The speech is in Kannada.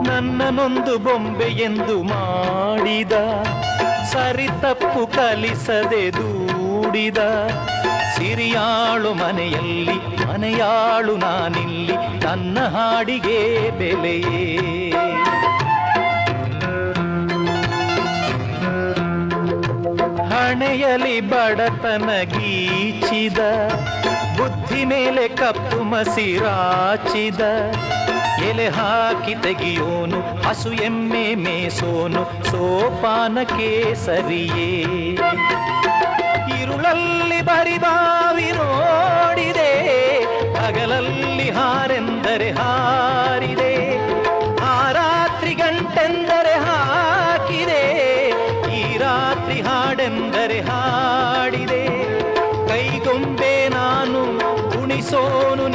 ನನ್ನನೊಂದು ಬೊಂಬೆ ಎಂದು ಮಾಡಿದ, ಸರಿ ತಪ್ಪು ಕಲಿಸದೆ ದೂಡಿದ. ಸಿರಿಯಾಳು ಮನೆಯಲ್ಲಿ, ಮನೆಯಾಳು ನಾನಿಲ್ಲಿ, ನನ್ನ ಹಾಡಿಗೆ ಬೆಲೆಯೇ. ಹಣೆಯಲಿ ಬಡತನ ಗೀಚಿದ, ಬುದ್ಧಿ ಮೇಲೆ ಕಪ್ಪು ಮಸಿರಾಚಿದ. ಎಲೆ ಹಾಕಿ ತೆಗಿಯೋನು, ಹಸು ಎಮ್ಮೆ ಮೇಸೋನು ಸೋಪಾನಕ್ಕೆ ಸರಿಯೇ ಇರುಳಲ್ಲಿ ಬರಿದಾವಿ ನೋಡಿದೆ, ಹಗಲಲ್ಲಿ ಹಾರೆಂದರೆ ಹಾರಿದೆ. ಆ ರಾತ್ರಿ ಗಂಟೆಂದರೆ ಹಾಕಿದೆ, ಈ ರಾತ್ರಿ ಹಾಡೆಂದರೆ ಹಾಡಿದೆ. ಕೈಗೊಂಬೆ ನಾನು ಕುಣಿಸೋನು